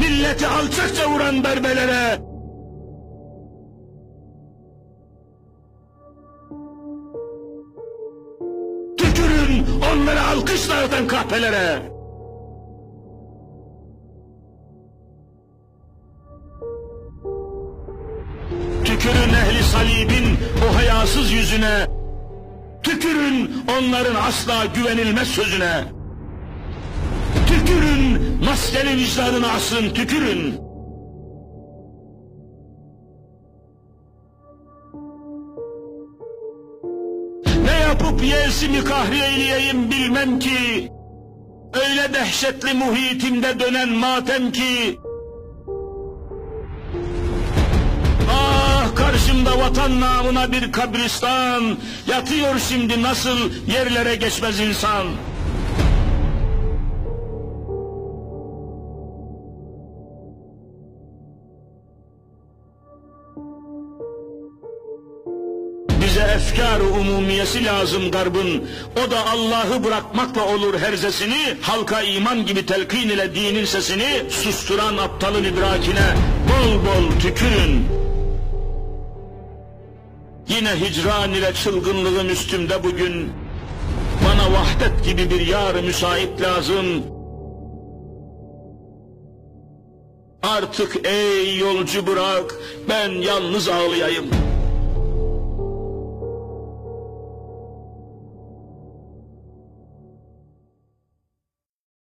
milleti alçakça vuran darbelere, tükürün onları alkış dağıtan kahpelere. Tükürün ehli salibin o hayasız yüzüne, tükürün onların asla güvenilmez sözüne. Tükürün maskeli vicdanına asın tükürün. Ne yapıp yersimi kahri bilmem ki. Öyle dehşetli muhitimde dönen matem ki. Ah karşımda vatan namına bir kabristan. Yatıyor şimdi nasıl yerlere geçmez insan. Bize efkar umumiyesi lazım garbın. O da Allah'ı bırakmakla olur herzesini, halka iman gibi telkin ile dinin sesini susturan aptalın idrakine bol bol tükürün. Yine hicran ile çılgınlığım üstümde bugün. Bana vahdet gibi bir yar müsait lazım. Artık ey yolcu bırak, ben yalnız ağlayayım.